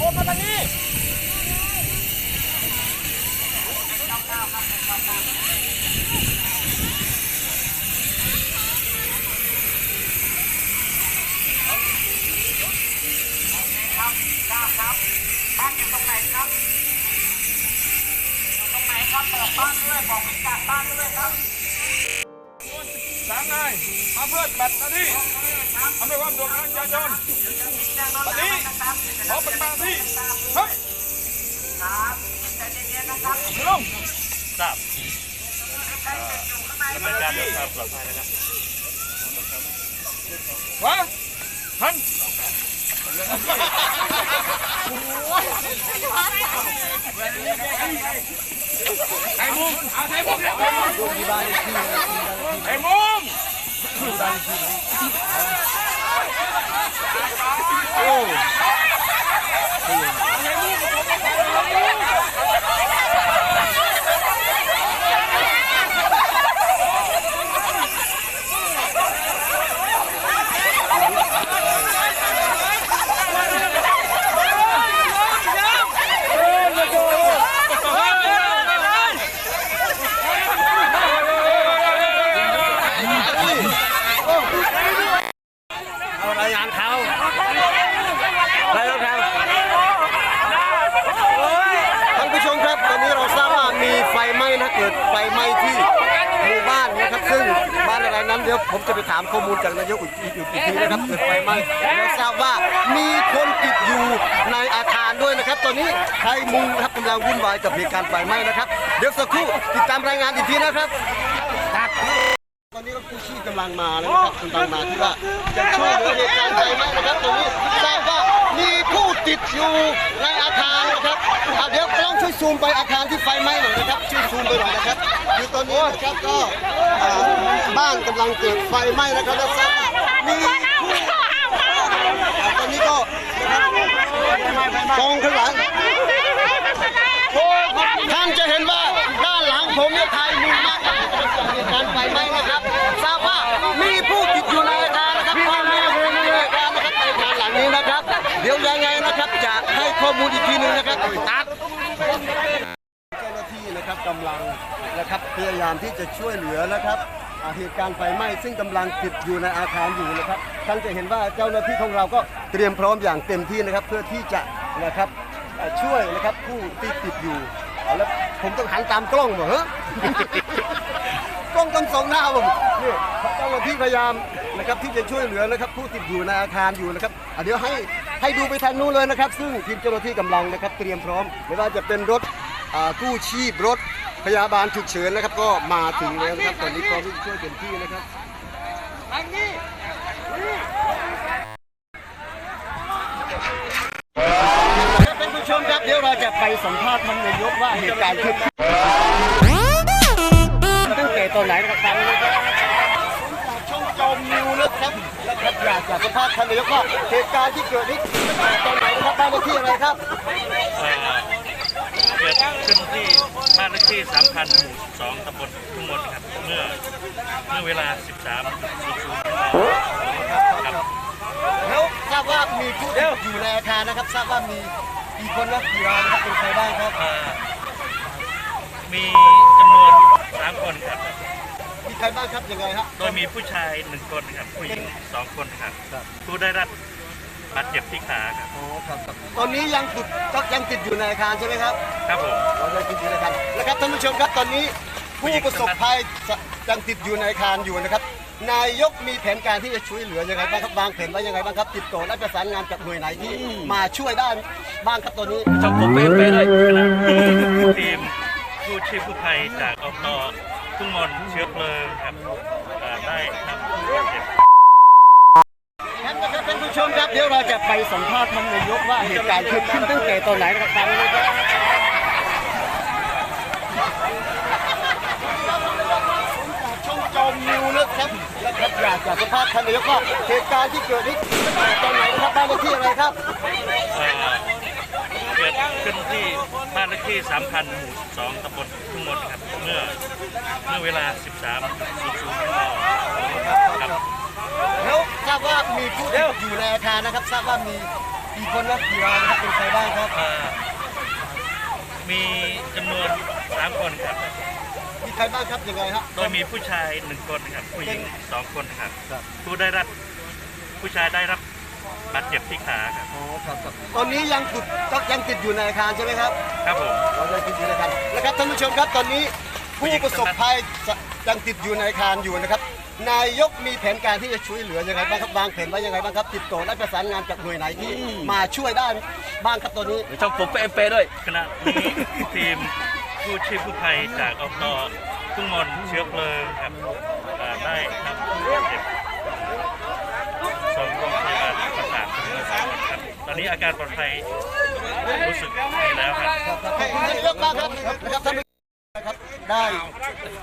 ขอนมาทางนี้ครับทราบครับบ้านอยู่ตรงไหนครับอยู่ตรงไหนครับบอกบ้านด้วยบอกพิกัดางนายมาเพื่อปฏิบัติหน้าที่อำนวยความสะดวกประชาชนวันนี้ขอปฏิบัติที่ครับครับใจเย็นๆนะครับลุงทราบใครติดอยู่ข้านดำเนินการเรื่องความปลอดภัยนะครับขวาหัน ไอ้มุมเอาไอ้มุมไอ้มุมเอารายงานเขารายงานเขา ท่านผู้ชมครับตอนนี้เราทราบว่ามีไฟไหม้นะเกิดไฟไหม้ที่หมู่บ้านนะครับซึ่งบ้านอะไรนั้น เดี๋ยวผมจะไปถามข้อมูลจากนายกอีกอีกอีกทีนะครับเกิดไฟไหม้เราทราบว่ามีคนติดอยู่ในอาคารด้วยนะครับ ตอนนี้ไทยมุงนะครับกำลังวุ่นวายกับเหตุการณ์ไฟไหม้นะครับ เดี๋ยวสักครู่ติดตามรายงานอีกทีนะครับตอนนี้รถกู้ชีพกำลังมาแล้วนะครับกำลังมาที่ว่าจะช่วยเหลือเหตุการณ์ไฟไหม้นะครับตอนนี้ทราบว่ามีผู้ติดอยู่ในอาคารนะครับอะเดี๋ยวกล้องช่วยซูมไปอาคารที่ไฟไหม้หน่อยนะครับช่วยซูมไปหน่อยนะครับ คือตอนนี้นะครับก็อ่าบ้านกำลังเกิดไฟไหม้นะครับแล้วทราบมีผู้อ่าตอนนี้ก็กองข้างหลัง ท่านจะเห็นว่าด้านหลังผมเนี่ยไทยมุงมากครับเหตุการณ์ไฟไหม้นะครับทราบว่ามีผู้ติดอยู่ในอาคารนะครับความมีอยู่ในอาคารนะครับในอาคารหลังนี้นะครับ เดี๋ยวยังไงนะครับจะให้ข้อมูลอีกทีหนึงนะครับตัด นะครับกำลังนะครับพยายามที่จะช่วยเหลือนะครับอ่าเหตุการณ์ไฟไหม้ซึ่งกำลังติดอยู่ในอาคารอยู่นะครับท่านจะเห็นว่าเจ้าหน้าที่ของเราก็เตรียมพร้อมอย่างเต็มที่นะครับ เพื่อที่จะนะครับช่วยนะครับผู้ที่ติดอยู่แล้วผมต้องหันตามกล้องเหรอฮะกล้องต้องสองหน้าผมนี่เจ้าหน้าที่พยายามนะครับที่จะช่วยเหลือนะครับ ผู้ติดอยู่ในอาคารอยู่นะครับเดี๋ยวให้ให้ดูไปทางนู้นเลยนะครับ ซึ่งทีมเจ้าหน้าที่กำลังนะครับ เตรียมพร้อมไม่ว่าจะเป็นรถ กู้ชีพรถพยาบาลฉุกเฉินนะครับ ก็มาถึงแล้วนะครับตอนนี้พร้อมที่จะช่วยเต็มที่นะครับครับท่านผู้ชมครับเดี๋ยวเราจะไปสัมภาษณ์ท่านนายกว่าเหตุการณ์ขึ้นตั้งแต่ตอนไหนนะครับทางนี้ครับช่องจอมนิวนะครับนะครับอยากจะสัมภาษณ์ท่านนายกว่าเหตุการณ์ที่เกิดนี้ตั้งแต่ตอนไหนนะครับบ้านเลขที่อะไรครับ เกิดขึ้นที่บ้านเลขที่ 3,000 หมู่2ตำบลทุ่งมนครับ เมื่อเมื่อเวลา 13.00ครับ แล้วทราบว่ามีผู้ที่อยู่ในอาคารนะครับ ทราบว่ามีกี่คนนะกี่รายนะครับเป็นใครบ้างครับเอ่อมีจำนวน 3 คนครับ มีใครบ้างครับยังไงครับโดยมีผู้ชาย 1 คนครับ ผู้หญิง 2 คนครับ ผู้ได้รับ บาดเจ็บที่ขาครับ อ๋อครับครับตอนนี้ยังติดยังติดอยู่ในอาคารใช่ไหมครับครับผมเราจะติดอยู่ในอาคารนะครับท่านผู้ชมครับตอนนี้ผู้ประสบภัยยังติดอยู่ในอาคารอยู่นะครับ นายกมีแผนการที่จะช่วยเหลือยังไงบ้างครับวางแผนไว้ยังไงบ้างครับ ติดต่อและประสานงานกับหน่วยไหนที่มาช่วยได้บ้างครับตอนนี้ช่องผมเป็นไปได้คณะทีมผู้ชีพผู้ภัยจากอบตทุ่งมนเชื้อเพลิงครับเอ่อได้นำผู้บาดเจ็บครับ มครับเดี๋ยวเราจะไปสัมภาษณ์ท่านนายกว่าเหตุการณ์เกิดขึ้นตั้งแต่ตอนไหนนะครับทางนี้ครับช่องจอมนิวนะครับนะครับอยากจะสัมภาษณ์ท่านนายกว่าเหตุการณ์ที่เกิดนี้ตั้งแต่ตอนไหนนะครับบ้านเลขที่อะไรครับเอ่อเกิดขึ้นที่บ้านเลขที่ 3,000 หมู่2ตำบลทุ่งมนครับ เมื่อเมื่อเวลา 13.00นครับแล้ว ทราบว่ามีผู้ที่อยู่ในอาคารนะครับ ทราบว่ามีกี่คนและกี่รายนะครับเป็นใครบ้างครับเอ่อมีจำนวน3คนครับ มีใครบ้างครับยังไงครับ โดยมีผู้ชาย1คนครับ ผู้หญิง2คนครับ ครับ ผู้ได้รับผู้ชายได้รับบาดเจ็บที่ขาครับ อ๋อครับครับตอนนี้ยังติดยังติดอยู่ในอาคารใช่ไหมครับ ครับผม เรายังติดอยู่ในอาคารนะครับท่านผู้ชมครับตอนนี้ ผู้ประสบภัยยังติดอยู่ในอาคารอยู่นะครับนายกมีแผนการที่จะช่วยเหลือยังไงบ้างครับวางแผนไว้ยังไงบ้างครับติดต่อและประสานงานกับหน่วยไหนที่มาช่วยได้บ้างครับตอนนี้ช่องผมเปเปด้วยขณะนี้ทีมผู้ชีพผู้ภัยจากอบตทุ่งมนเชื้อเพลิงครับเอ่อได้นำผู้บาดเจ็บส่งโรงพยาบาลประสานสมุทรสาครครับตอนนี้อาการปลอดภัยรู้สึกดีแล้วครับให้ท่านนายกบ้างครับ ได้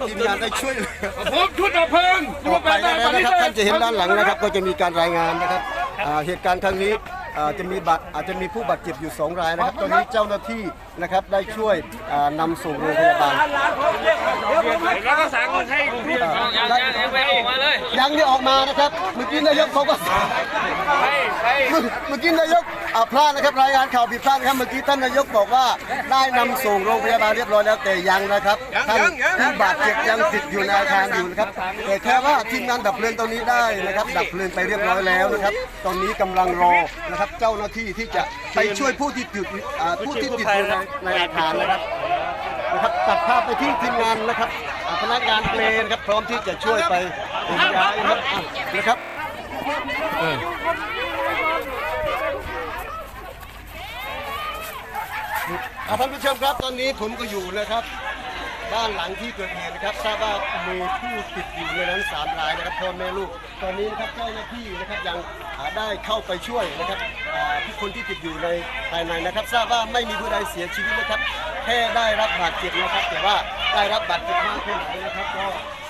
ทีมงานได้ช่วยเหลือ ผมชุดดับเพลิงต่อไปแล้วนะครับท่านจะเห็นด้านหลังนะครับ ก็จะมีการรายงานนะครับอ่าเหตุการณ์ครั้งนี้อ่าจะมีบาดอาจจะมีผู้บาดเจ็บอยู่ 2 รายนะครับ ตอนนี้เจ้าหน้าที่นะครับได้ช่วยอ่านำส่งโรงพยาบาลแล้วก็สั่งให้พี่ยังไม่ออกมาเลยยังไม่ออกมานะครับ เมื่อกี้นายกเขาก็ ให้ให้ เมื่อกี้นายก อ่าพลาดนะครับรายงานข่าวผิดพลาดนะครับเมื่อกี้ท่านนายกบอกว่าได้นำส่งโรงพยาบาลเรียบร้อยแล้วแต่ยังนะครับท่านผู้บาดเจ็บยังติดอยู่ในอาคารอยู่นะครับแต่แค่ว่าทีมงานดับเพลิงตอนนี้ได้นะครับดับเพลิงไปเรียบร้อยแล้วนะครับ ตอนนี้กำลังรอนะครับเจ้าหน้าที่ที่จะไปช่วยผู้ที่ติดอ่าผู้ที่ติดอยู่ในในอาคารนะครับ นะครับตัดภาพไปที่ทีมงานนะครับอ่าพนักงานเพลนครับพร้อมที่จะช่วยไปขนย้ายนะครับอะนะครับอ่ะท่านผู้ชมครับตอนนี้ผมก็อยู่นะครับ บ้านหลังที่เกิดเหตุนะครับทราบว่ามีผู้ติดอยู่ในนั้นสามรายนะครับพ่อแม่ลูก ตอนนี้นะครับเจ้าหน้าที่นะครับยังอ่าได้เข้าไปช่วยนะครับอ่าทุกคนที่ติดอยู่ในภายในนะครับ ทราบว่าไม่มีผู้ใดเสียชีวิตนะครับ แค่ได้รับบาดเจ็บนะครับ แต่ว่าได้รับบาดเจ็บมากแค่ไหนนะครับก็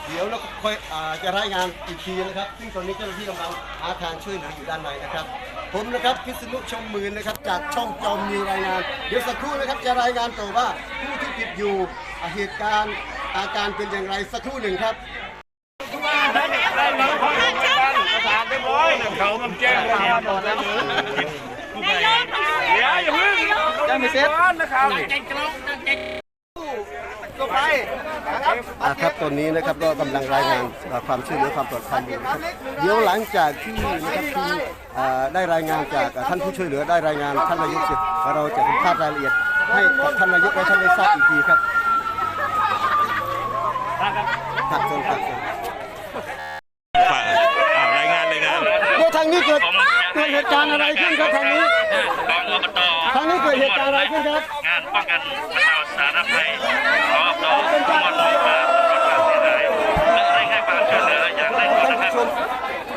เดี๋ยวเราค่อยอ่าจะรายงานอีกทีนะครับ ซึ่งตอนนี้เจ้าหน้าที่กำลังหาทางช่วยเหลืออยู่ด้านในนะครับ ผมนะครับพิษณุชมมือนะครับ จากช่องจอมมีรายงาน เดี๋ยวสักครู่นะครับจะรายงานต่อว่าผู้ที่ติดอยู่อ่าเหตุการณ์อาการเป็นอย่างไรสักครู่หนึ่งครับเขามันแจ้งมาหมดแล้วผู้ภัยเดี๋ยวอย่าเพิ่งยังไม่เสร็จนะครับ อ่าครับตอนนี้นะครับก็กำลังรายงานอ่าความช่วยเหลือความปลอดภัยอยู่นะครับเดี๋ยวหลังจากที่นะครับที่อ่าได้รายงานจากอ่าท่านผู้ช่วยเหลือได้รายงานท่านนายกเสร็จเราจะสัมภาษณ์รายละเอียดให้กับท่านนายกและท่านได้ทราบอีกทีครับครับเชิญครับเชิญ รายงานรายงาน เดี๋ยวทางนี้เกิด ผม เกิดเหตุการณ์อะไรขึ้นครับทางนี้กองอบตทางนี้เกิดเหตุการณ์อะไรขึ้นครับ งานป้องกันบรรเทาสาธารณภัยของอบตทุ่งมนมีการรถความเสียหายและได้ให้ความช่วยเหลืออย่างเร่งด่วนท่านนะครับผู้ชม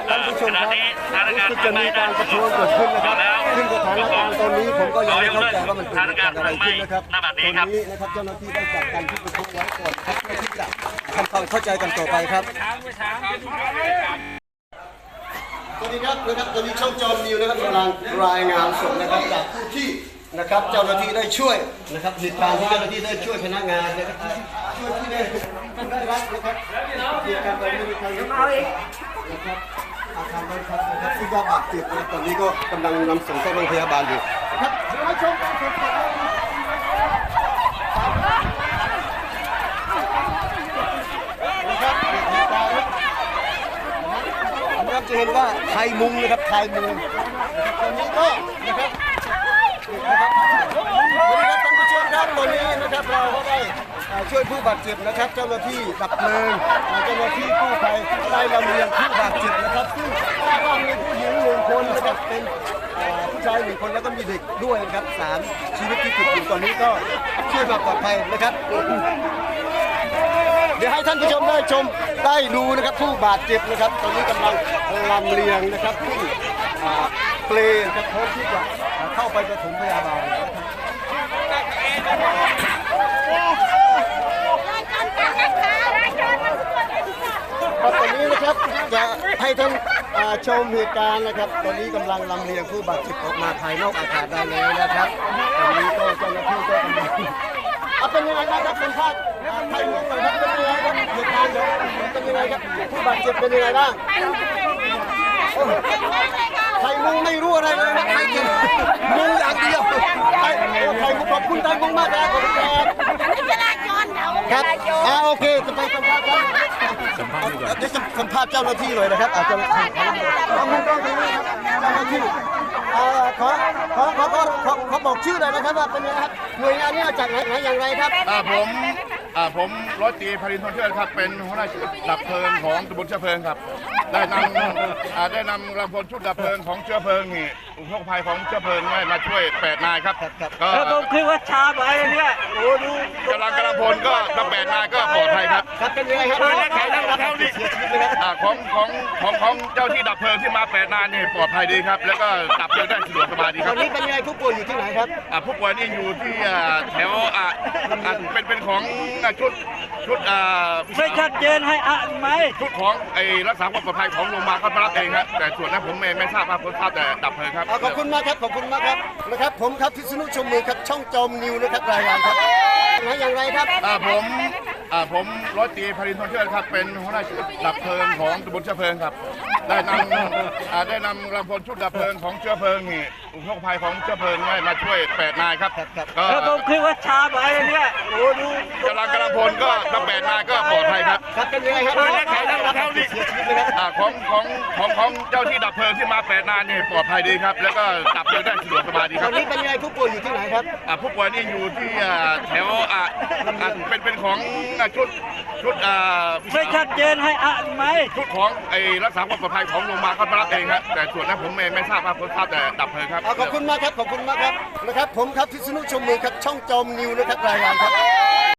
ท่านผู้ชมครับขณะนี้สถานการณ์รู้สึกจะมีการประท้วงเกิดขึ้นนะครับซึ่งสถานการณ์ตอนนี้ผมก็ยังไม่เข้าใจว่ามันเกิดเหตุการณ์อะไรขึ้นนะครับหน้าบัดตนี้อนครับนี้นะครับเจ้าหน้าที่ได้จัดการที่ประท้วงไว้ก่อนครับเพื่อที่จะทำความเข้าใจกันต่อไปครับ สวัสดีครับนะครับตอนนี้ช่องจอมนิวนะครับกำลังรายงานสดนะครับจากผู้ที่นะครับเจ้าหน้าที่ได้ช่วยนะครับเหตุการณ์ที่เจ้าหน้าที่ได้ช่วยพนักงานนะครับช่วยที่ได้ได้รับนะครับเหตุการณ์ตอนนี้มีทางนะครับอาคารบ้านพักนะครับที่ก็บาดเจ็บนะครับตอนนี้ก็กำลังนำส่งเข้าโรงพยาบาลอยู่นะครับเดี๋ยวมาชมการสดนะครับเหตุการณ์ นะครับจะ เห็นว่าไทยมุงนะครับไทยมุงตอนนี้ก็นะครับนะครับวัสดีครับท่านผู้ชมครับตอนนี้นะครับเราก็ได้ช่วยผู้บาดเจ็บนะครับ เจ้าหน้าที่ดับเพลิงเจ้าหน้าที่กู้ภัยได้ลำเลียงผู้บาดเจ็บนะครับ ซึ่งทราบว่ามีผู้หญิงหนึ่งคนนะครับเป็นผู้ชายหนึ่งคนแล้วก็มีเด็กด้วยนะครับสามชีวิตที่ติดอยู่ตอนนี้ก็ช่วยมาปลอดภัยนะครับ เดี๋ยวให้ท่านผู้ชมได้ชมได้ดูนะครับผู้บาดเจ็บนะครับ ตอนนี้กำลังลำเลียงนะครับขึ้นอ่าเปลนครับพร้อมที่จะเข้าไปปฐมพยาบาลนะครับ ครับตอนนี้นะครับจะให้ท่านอ่าชมเหตุการณ์นะครับ ตอนนี้กำลังลำเลียงผู้บาดเจ็บออกมาภายนอกอาคารได้แล้วนะครับตอนนี้ก็เจ้าหน้าที่ก็กำลังเอาเป็นยังไงบ้างครับเป็นภาพอ่า ไทยมุกหน่อยครับเป็นยังไงครับเหตุการณ์เดี๋ยวเป็นยังไงครับผู้บาดเจ็บเป็นยังไงบ้างไทยมุงไม่รู้อะไรเลยนะไทยมุงมุงอย่างเดียวไทยไทยมุงขอบคุณไทยมุงมากครับขอบคุณครับจราจรเอาครับอ่าโอเคจะไปสัมภาษณ์ครับสัมภาษณ์ดีกว่าเดี๋ยวจะสัมภาษณ์เจ้าหน้าที่เลยนะครับอาจจะต้องต้องตรงนี้ครับเจ้าหน้าที่ขอขอขอขอขอบอกชื่อหน่อยนะครับว่าเป็นยังไงครับหน่วยงานนี้มาจากไหนไหนอย่างไรครับผม อ่าผมร้อยตรีพรินทร์ทนเชิดครับ เป็นหัวหน้าชุดดับเพลิงของตำบลเชื้อเพลิงครับ ได้นำอ่าได้นำกำลังพลชุดดับเพลิงของเชื้อเพลิงนี่ อุทกภัยของเชื้อเพลิงได้มาช่วยแปดนายครับก็แล้วผมคิดว่าชาไปเนี่ยโอ้ดูกำลังกำลังพลก็ทั้งแปดนายก็ปลอดภัยครับครับเป็นยังไงครับช่วยและแขกนั่งรถเท่านี้เสียชีวิตเลยครับอ่าของของของของเจ้าที่ดับเพลิงที่มาแปดนายนี่ปลอดภัยดีครับ แล้วก็ดับเพลิงได้สะดวกสบายดีตคอรันบนี้เป็นยังไงผู้ป่วยอยู่ที่ไหนครับอ่าผู้ป่วยนี่อยู่ที่อ่าแถวอ่าอ่าเป็นเป็นของอ่าชุดชุดอ่าไม่ชัดเจนให้อ่านไหมชุดของไอ้รักษาความปลอดภัยของโรงพยาบาลเขามารับเองครับแต่ส่วนนั้นผมไม่ไม่ทราบครับผมทราบแต่ดับเพลิงครับอ่าขอบคุณมากครับขอบคุณมากครับนะครับผมครับพิษณุชมมือครับช่องจอมนิวนะครับรายงานครับไหนอย่างไรครับอ่าผมอ่าผมร้อยตรีพรินทร์ทนเชิดครับเป็นหัวหน้าชุดดับเพลิงของตำบลเชื้อเพลิงครับ ได้นำอ่าได้นำรำลังพลชุดดับเพลิงของเชื้อเพลิงนี่อุทกภัยของเชื้อเพลิงได้มาช่วยแปดนายครับก็แล้วผมคิดว่าชาไปเนี่ยโอ้ดูกำลังกำลังพลก็ทั้งแปดนายก็ปลอดภัยครับครับเป็นยังไงครับช่วยและแขกนั่งรถเท่านี้เสียชีวิตเลยครับอ่าของของของของเจ้าที่ดับเพลิงที่มาแปดนายนี่ปลอดภัยดีครับ แล้วก็ดับเพลิงได้สะดวกสบายดีคตรัอบนนี้เป็นยังไงผู้ป่วยอยู่ที่ไหนครับอ่าผู้ป่วยนี่อยู่ที่อ่าแถวอ่าอ่าเป็นเป็นของอ่าชุดชุดอ่าไม่ชัดเจนให้อ่านไหมชุดของไอ้รักษาความปลอดภัยของโรงพยาบาลเขามารับเองครับแต่ส่วนนั้นผมไม่ไม่ทราบครับผมทราบแต่ดับเพลิงครับครับขอบคุณมากครับขอบคุณมากครับนะครับผมครับพิษณุชมมือครับช่องจอมนิวนะครับรายงานครับ